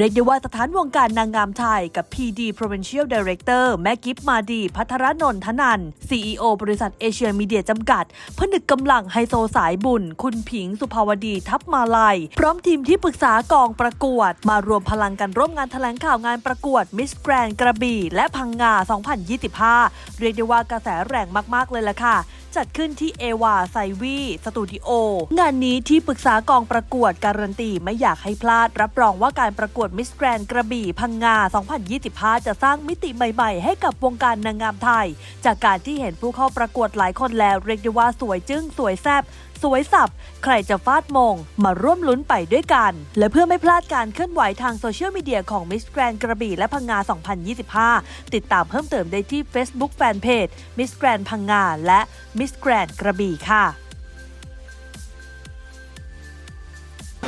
เรียกได้ว่าสถานวงการนางงามไทยกับ PD Provincial Director แม่กิฟมาดี พัทรนนทนัน CEO บริษัทเอเชียมีเดียจำกัด ผนึกกำลังไฮโซสายบุญ คุณผิงสุภาวดีทัพมาลัย พร้อมทีมที่ปรึกษากองประกวด มารวมพลังกันร่วมงานแถลงข่าวงานประกวด Miss Grand กระบี่และพังงา 2025 เรียกได้ว่ากระแสแรงมาก ๆ เลยล่ะค่ะจัดขึ้นที่เอวาไซวีสตูดิโอ งานนี้ที่ปรึกษากองประกวดการันตีไม่อยากให้พลาด รับรองว่าการประกวดมิสแกรนกระบี่พังงา 2025 จะสร้างมิติใหม่ๆ ให้กับวงการนางงามไทย จากการที่เห็นผู้เข้าประกวดหลายคนแล้วเรียกได้ว่าสวยจึ้งสวยแซ่บ สวยสับ ใครจะฟาดมง มาร่วมลุ้นไปด้วยกัน และเพื่อไม่พลาดการเคลื่อนไหวทางโซเชียลมีเดียของมิสแกรนกระบี่และพังงา 2025 ติดตามเพิ่มเติมได้ที่ Facebook Fanpage มิสแกรนพังงาและมิสแกรนกระบี่ค่ะ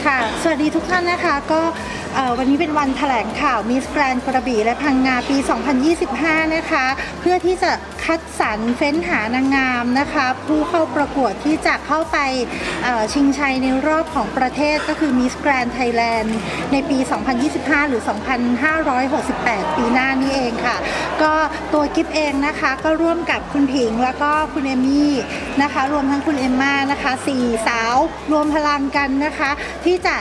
ค่ะ สวัสดีทุกท่านนะคะ ก็ วันนี้เป็นวันแถลงข่าวมิสแกรนกระบี่และพังงาปี 2025 นะคะ เพื่อที่จะคัดสรรเฟ้นหานางงามนะคะ ผู้เข้าประกวดที่จะเข้าไปชิงชัยในรอบของประเทศก็คือมิสแกรนไทยแลนด์ในปี 2025 หรือ 2568 ปีหน้านี้เองค่ะ ก็ตัวกิฟเองนะคะก็ร่วมกับคุณผิงแล้วก็คุณเอมี่นะคะ รวมทั้งคุณเอมมานะคะสี่สาวรวมพลังกันนะคะ ที่จะ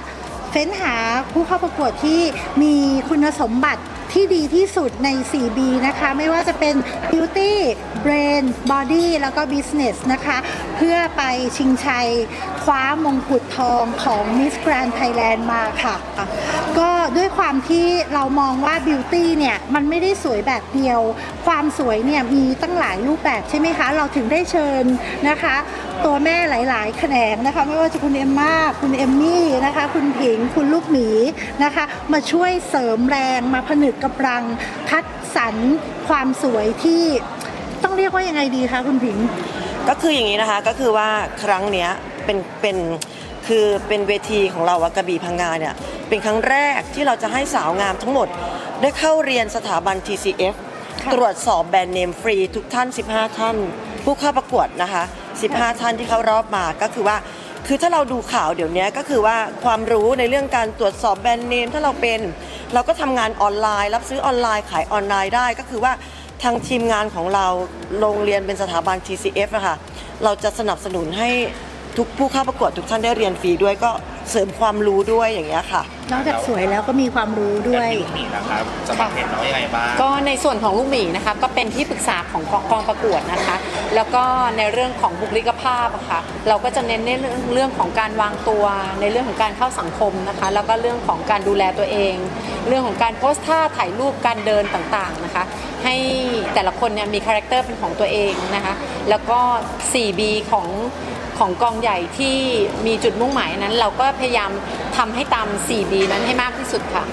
เฟ้นหาผู้เข้าประกวดที่มีคุณสมบัติที่ดีที่สุดใน 4B นะคะ ไม่ว่าจะเป็น Beauty Brain Body แล้วก็ Business นะคะ เพื่อไปชิงชัยคว้ามงกุฎทองของ Miss Grand Thailand มาค่ะ ก็ด้วยความที่เรามองว่า Beauty เนี่ย มันไม่ได้สวยแบบเดียว ความสวยเนี่ย มีตั้งหลายรูปแบบใช่ไหมคะ เราถึงได้เชิญนะคะ ตัวแม่หลาย ๆ แขนงนะคะไม่ว่าจะคุณเอมมาคุณเอมมี่นะคะคุณผิงคุณลูกหมีนะคะ มาช่วยเสริมแรงมาผนึกกำลังคัดสรรความสวยที่ต้องเรียกว่ายังไงดีคะคุณผิง ก็คืออย่างนี้นะคะก็คือว่าครั้งเนี้ยเป็นเป็นคือเป็นเวทีของเราอะกระบี่พังงาเนี่ยเป็นครั้งแรกที่เราจะให้สาวงามทั้งหมด ได้เข้าเรียนสถาบัน TCF ค่ะตรวจสอบแบรนด์เนมฟรีทุกท่าน 15 ท่าน ผู้เข้าประกวดนะคะ 15 ท่านที่เข้ารอบมาก็คือว่า คือถ้าเราดูข่าวเดี๋ยวนี้ก็คือว่าความรู้ในเรื่องการตรวจสอบแบรนด์เนมถ้าเราเป็น เราก็ทำงานออนไลน์ รับซื้อออนไลน์ขายออนไลน์ได้ ก็คือว่าทางทีมงานของเราโรงเรียนเป็นสถาบัน TCF นะคะเราจะสนับสนุนให้ทุกผู้เข้าประกวดทุกท่านได้เรียนฟรีด้วยก็เสริมความรู้ด้วยอย่างเงี้ยค่ะ นอกจากสวยแล้วก็มีความรู้ด้วยพี่ลูกหมีนะครับจะมาเห็นน้องยังไงบ้างก็ในส่วนของลูกหมีนะคะก็เป็นที่ปรึกษาของกองกองประกวดนะคะ แล้วก็ในเรื่องของบุคลิกภาพอะค่ะเราก็จะเน้นในเรื่องเรื่องของการวางตัวในเรื่องของการเข้าสังคมนะคะ แล้วก็เรื่องของการดูแลตัวเอง เรื่องของการโพสท่าถ่ายรูปการเดินต่างๆนะคะ ให้แต่ละคนเนี่ยมีคาแรคเตอร์เป็นของตัวเองนะคะแล้วก็ 4B ของของกองใหญ่ที่มีจุดมุ่งหมายนั้น เราก็พยายามทำให้ตาม 4B นั้นให้มากที่สุดค่ะ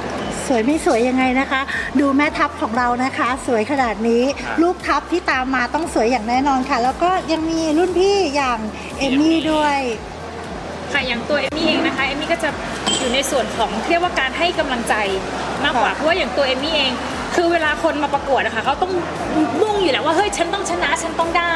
สวยไม่สวยยังไงนะคะ ดูแม่ทัพของเรานะคะ สวยขนาดนี้ครับลูกทัพที่ตามมาต้องสวยอย่างแน่นอนค่ะ แล้วก็ยังมีรุ่นพี่อย่างเอมมี่ด้วยค่ะอย่างตัวเอมมี่เองนะคะเอมมี่ก็จะอยู่ในส่วนของเรียกว่าการให้กำลังใจมากกว่าค่ะเพราะว่าอย่างตัวเอมมี่เอง คือเวลาคนมาประกวดนะคะเขาต้องมุ่งอยู่แล้วว่าเฮ้ยฉันต้องชนะฉันต้องได้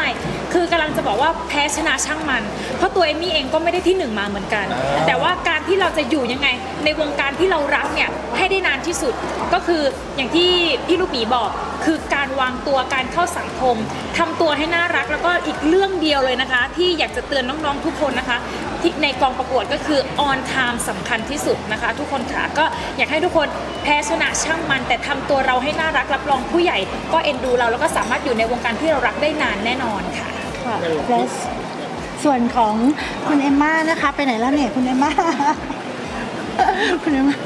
คือกำลังจะบอกว่าแพ้ชนะช่างมัน เพราะตัวเอมมี่เองก็ไม่ได้ที่หนึ่งมาเหมือนกัน แต่ว่าการที่เราจะอยู่ยังไง ในวงการที่เรารักเนี่ยให้ได้นานที่สุดก็คืออย่างที่พี่ลูกหมีบอก คือการวางตัวการเข้าสังคมทำตัวให้น่ารักแล้วก็อีกเรื่องเดียวเลยนะคะ ที่อยากจะเตือนน้องๆทุกคนนะคะที่ในกองประกวดก็คือ on time สำคัญที่สุดนะคะ ทุกคนค่ะก็อยากให้ทุกคนแพ้ชนะช่างมัน แต่ทำตัวเราให้น่ารักรับรองผู้ใหญ่ ก็เอ็นดูเราแล้วก็สามารถอยู่ในวงการที่เรารักได้นานแน่นอนค่ะค่ะและส่วนของคุณเอมม่านะคะ ไปไหนแล้วเนี่ยคุณเอมม่าคุณเอมม่า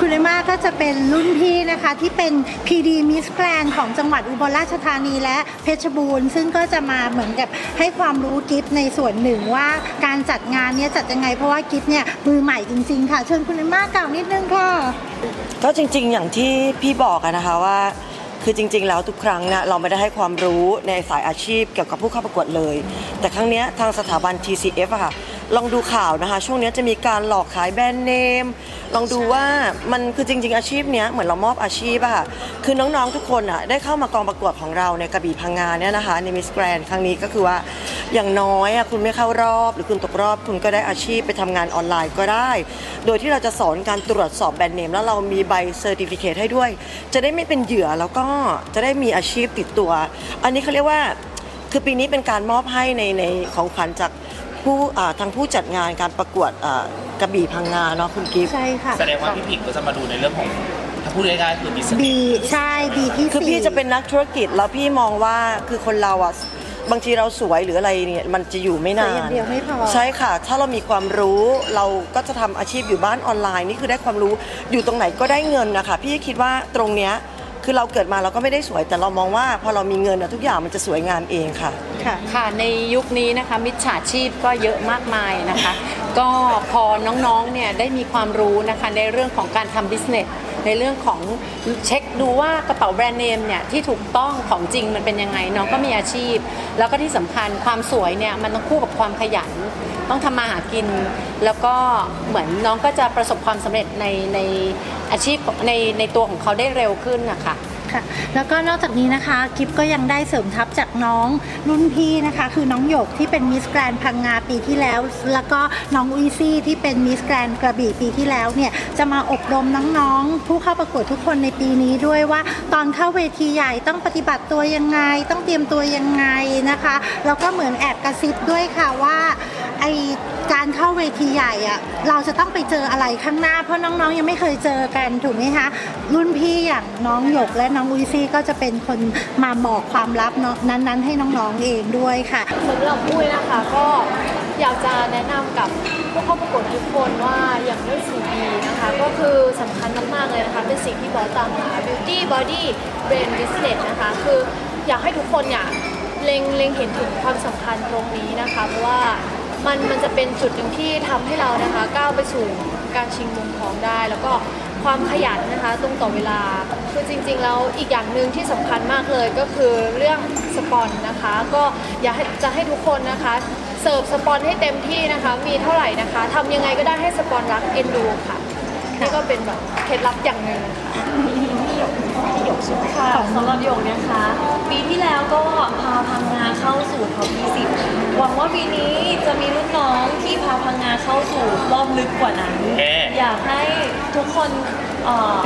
คุณเอมม่าก็จะเป็นรุ่นพี่นะคะที่เป็น PD Miss Grand ของจังหวัดอุบลราชธานีและเพชรบูรณ์ ซึ่งก็จะมาเหมือนกับให้ความรู้กิฟในส่วนหนึ่งว่าการจัดงานเนี่ยจัดยังไงเพราะว่ากิฟเนี่ยมือใหม่จริงๆค่ะ เชิญคุณเอมม่ากล่าวนิดนึงค่ะ ก็จริงๆ อย่างที่พี่บอกอะนะคะว่า คือจริง ๆ แล้วทุกครั้งเนี่ยเราไม่ได้ให้ความรู้ในสายอาชีพเกี่ยวกับผู้เข้าประกวดเลย แต่ครั้งเนี้ยทางสถาบัน TCF อะค่ะ ลองดูข่าวนะคะ ช่วงนี้จะมีการหลอกขายแบรนด์เนม ลองดูว่ามันคือจริง ๆ อาชีพเนี้ยเหมือนเรามอบอาชีพอะค่ะ คือน้องๆทุกคนอะได้เข้ามากองประกวดของเราในกระบี่พังงานเนี่ยนะคะในมิสแกรนครั้งนี้ก็คือว่าอย่างน้อยอะคุณไม่เข้ารอบ หรือคุณตกรอบคุณก็ได้อาชีพไปทำงานออนไลน์ก็ได้ โดยที่เราจะสอนการตรวจสอบแบรนด์เนม แล้วเรามีใบเซอร์ติฟิเคทให้ด้วย จะได้ไม่เป็นเหยื่อแล้วก็จะได้มีอาชีพติดตัว อันนี้เขาเรียกว่าคือปีนี้เป็นการมอบให้ในในของขวัญจาก ผู้อ่าทางผู้จัดงานการประกวดอ่ากระบี่พังงาเนาะคุณกิฟต์ ใช่ค่ะแสดงว่าพี่ผิงก็จะมาดูในเรื่องของถ้าพูดง่ายๆคือบิสบีใช่บีที่คือพี่สี่ จะเป็นนักธุรกิจแล้วพี่มองว่าคือคนเราอะบางทีเราสวยหรืออะไรเนี่ยมันจะอยู่ไม่แต่นาอย่างนเดียวไม่พอ ใช่ค่ะ ถ้าเรามีความรู้เราก็จะทำอาชีพอยู่บ้านออนไลน์นี่คือได้ความรู้อยู่ตรงไหนก็ได้เงินนะคะพี่คิดว่าตรงเนี้ย คือเราเกิดมาเราก็ไม่ได้สวย แต่เรามองว่าพอเรามีเงินอะทุกอย่างมันจะสวยงามเองค่ะ ค่ะค่ะในยุคนี้นะคะมิจฉาชีพก็เยอะมากมายนะคะ ก็พอน้องๆเนี่ยได้มีความรู้นะคะในเรื่องของการทำบิสเนสในเรื่องของเช็คดูว่ากระเป๋าแบรนด์เนมเนี่ยที่ถูกต้องของจริงมันเป็นยังไงน้องก็มีอาชีพ แล้วก็ที่สำคัญความสวยเนี่ยมันต้องคู่กับความขยัน ต้องทำมาหากิน แล้วก็เหมือนน้องก็จะประสบความสำเร็จในในอาชีพในในตัวของเขาได้เร็วขึ้นนะคะค่ะแล้วก็นอกจากนี้นะคะกิฟก็ยังได้เสริมทัพจากน้องรุ่นพี่นะคะ คือน้องหยกที่เป็นมิสแกรนพังงาปีที่แล้ว แล้วก็น้องอุยซี่ที่เป็นมิสแกรนกระบี่ปีที่แล้วเนี่ยจะมาอบรมน้องๆ ผู้เข้าประกวดทุกคนในปีนี้ด้วยว่า ตอนเข้าเวทีใหญ่ต้องปฏิบัติตัวยังไง ต้องเตรียมตัวยังไงนะคะแล้วก็เหมือนแอบกระซิบด้วยค่ะว่า ไอการเข้าเวทีใหญ่อะเราจะต้องไปเจออะไรข้างหน้า เพราะน้องๆยังไม่เคยเจอกันถูกไหมคะรุ่นพี่อย่างน้องหยกและน้องอุยซี่ก็จะเป็นคนมาบอกความลับเนาะนั้นๆ ให้น้องๆเองด้วยค่ะสำหรับปุ้ยนะคะก็อยากจะแนะนำกับผู้เข้าประกวดทุกคนว่าอย่างเรื่องสีดีนะคะ ก็คือสำคัญมากๆเลยนะคะ เป็นสิ่งที่บอสตามหา beauty body brain business นะคะ คืออยากให้ทุกคนเนี่ยเล็งเล็งเห็นถึงความสำคัญตรงนี้นะคะ เพราะว่า มันมันจะเป็นจุดหนึ่งที่ทำให้เรานะคะก้าวไปสู่การชิงมุมทองได้ แล้วก็ความขยันนะคะตรงต่อเวลาคือจริงๆแล้วอีกอย่างหนึ่งที่สำคัญมากเลยก็คือเรื่องสปอนนะคะ ก็อยากให้จะให้ทุกคนนะคะเสิร์ฟสปอนให้เต็มที่นะคะ มีเท่าไหร่นะคะทำยังไงก็ได้ให้สปอนรักเอ็นดูค่ะนี่ก็เป็นแบบเคล็ดลับอย่างหนึ่งค่ะ ค่ะสำหรับหยกนะคะ ปีที่แล้วก็พาพังงาเข้าสู่ท็อป20 หวังว่าปีนี้จะมีรุ่นน้องที่พาพังงาเข้าสู่รอบลึกกว่านั้น เอ๊ะ อยากให้ทุกคนเอ่อ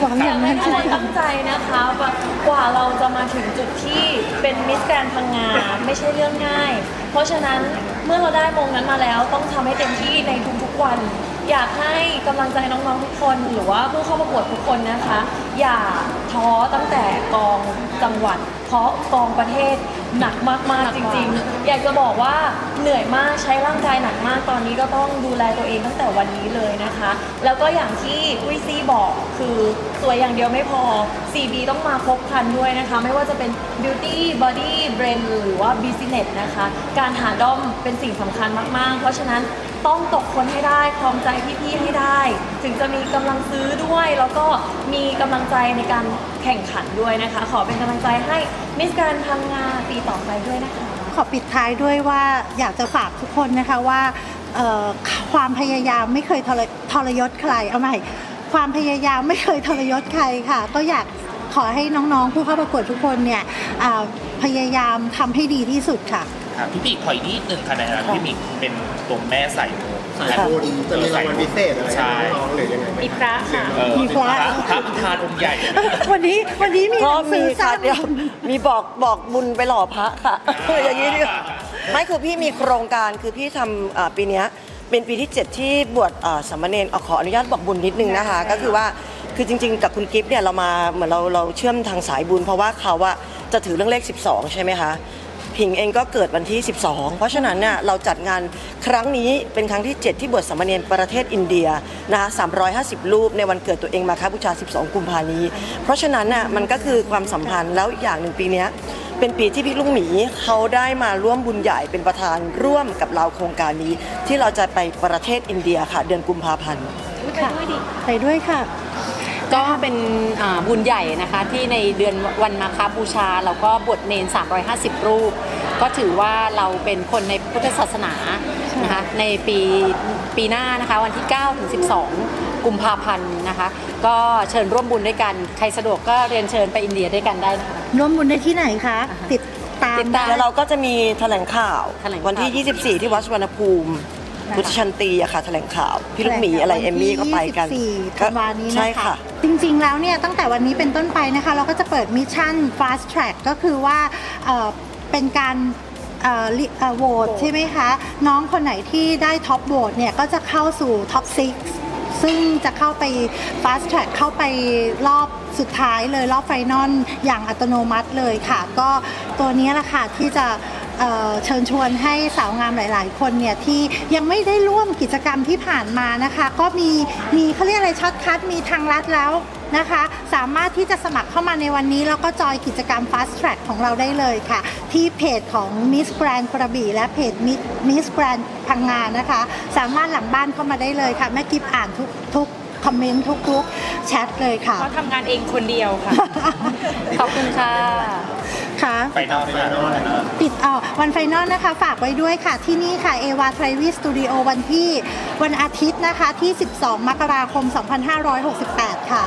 หวังๆอย่างนั้นอะไรตั้งใจนะคะว่ากว่าเราจะมาถึงจุดที่เป็นมิสแกรนพังงาไม่ใช่เรื่องง่าย เพราะฉะนั้นเมื่อเราได้มงนั้นมาแล้วต้องทำให้เต็มที่ในทุกๆวัน อยากให้กำลังใจน้องๆทุกคน หรือว่าผู้เข้าประกวดทุกคนนะคะ อย่าท้อตั้งแต่กองจังหวัด เพราะกองประเทศหนักมาก ๆ จริง ๆ อยากจะบอกว่าเหนื่อยมากใช้ร่างกายหนักมากตอนนี้ก็ต้องดูแลตัวเองตั้งแต่วันนี้เลยนะคะ แล้วก็อย่างที่วิซีบอกคือสวยอย่างเดียวไม่พอ CB ต้องมาครบครันด้วยนะคะ ไม่ว่าจะเป็น beauty body brain หรือว่า business นะคะ การหาด้อมเป็นสิ่งสำคัญมาก ๆ เพราะฉะนั้น ต้องตกคนให้ได้ครองใจพี่ๆให้ได้ ถึงจะมีกำลังซื้อด้วย แล้วก็มีกำลังใจในการแข่งขันด้วยนะคะ ขอเป็นกำลังใจให้มิสการพังงาปีต่อไปด้วยนะคะ ขอปิดท้ายด้วยว่าอยากจะฝากทุกคนนะคะว่าเอ่อความพยายามไม่เคยทรทรยศใครเอาใหม่ความพยายามไม่เคยทรยศใครค่ะ ก็อยากขอให้น้องๆ ผู้เข้าประกวดทุกคนเนี่ยอ่าพยายามทำให้ดีที่สุดค่ะ ครับพี่ปีขออีกนิดหนึ่งค่ะในฐานะพี่มิกเป็นตัวแม่ใส่โมสายบุญจะมีรางวัลพิเศษอะไรให้ใช่น้องๆหรือยังไงไหมมีพระค่ะเออมีพระพระทานองค์ใหญ่เลยวันนี้วันนี้มีหก็นังสืมีอค่ะสั้นเดี๋ยวมีบอกบอกบุญไปหล่อพระค่ะอย่างนี้ดีกว่าไม่คือพี่มีโครงการคือพี่ทำอ่าปีเนี้ยเป็นปีที่ 7 ที่บวชอ่าสามเณรเอาขออนุญาตบอกบุญนิดนึงนะคะ ก็คือว่าคือจริง ๆ กับคุณกิฟต์เนี่ยเรามาเหมือนเราเราเชื่อมทางสายบุญ เพราะว่าเขาว่าจะถือเรื่องเลข 12 ใช่ไหมคะ ผิงเองก็เกิดวันที่ 12 เพราะฉะนั้นเนี่ยเราจัดงานครั้งนี้เป็นครั้งที่ 7 ที่บวชสามเณรประเทศอินเดียนะคะ350 รูปในวันเกิดตัวเองมาคบูชา 12 กุมภานี้ เพราะฉะนั้นน่ะมันก็คือความสัมพันธ์แล้วอีกอย่างหนึ่งปีนี้เป็นปีที่พี่ลุงหมีเขาได้มาร่วมบุญใหญ่เป็นประธานร่วมกับเราโครงการนี้ ที่เราจะไปประเทศอินเดียค่ะ เดือนกุมภาพันธ์ค่ะไปด้วยค่ะ ก็เป็นอ่าบุญใหญ่นะคะที่ในเดือนวันมาคาบูชา เราก็บวชเนน 350 รูป ก็ถือว่าเราเป็นคนในพุทธศาสนานะคะในปีปีหน้านะคะวันที่ 9 ถึง 12 กุมภาพันธ์นะคะ ก็เชิญร่วมบุญด้วยกัน ใครสะดวกก็เรียนเชิญไปอินเดียด้วยกันได้นะคะร่วมบุญได้ที่ไหนคะติดตามติดตามแล้วเราก็จะมีแถลงข่าวแถลงข่าววันที่ 24 ที่วัดสุวรรณภูมินะคะพุทธชันตีอะค่ะแถลงข่าว พี่ลูกหมีอะไรเอมมี่ก็ไปกัน24ธันวานี้ใช่นะคะค่ะ จริงๆ แล้วเนี่ยตั้งแต่วันนี้เป็นต้นไปนะคะ เราก็จะเปิดมิชชั่น fast track ก็คือว่าเอ่อเป็นการเอ่อลิเอ่อโหวตใช่ไหมคะ น้องคนไหนที่ได้ท็อปโหวตเนี่ย ก็จะเข้าสู่ท็อป 6 ซึ่งจะเข้าไป fast track เข้าไปรอบสุดท้ายเลยรอบไฟนอลอย่างอัตโนมัติเลยค่ะ ก็ตัวนี้แหละค่ะที่จะ เอ่อเชิญชวนให้สาวงามหลาย ๆ คนเนี่ยที่ยังไม่ได้ร่วมกิจกรรมที่ผ่านมานะคะ ก็มีมีเขาเรียกอะไรช็อตคัทมีทางลัดแล้วนะคะ สามารถที่จะสมัครเข้ามาในวันนี้ แล้วก็จอยกิจกรรม Fast Track ของเราได้เลยค่ะ ที่เพจของ Miss Grand กระบี่และเพจ Miss Miss Grand พังงานนะคะ สามารถหลังบ้านเข้ามาได้เลยค่ะแม่กิฟอ่านทุกทุกคอมเมนต์ทุกทุกแชทเลยค่ะ เขาทำงานเองคนเดียวค่ะ ขอบคุณค่ะ ค่ะ ไปนอกไปนอกปิดเอ่อ วันไฟนอลนะคะฝากไว้ด้วยค่ะที่นี่ค่ะเอวาไทรวิสตูดิโอวันที่วันอาทิตย์นะคะที่ 12 มกราคม 2568 ค่ะ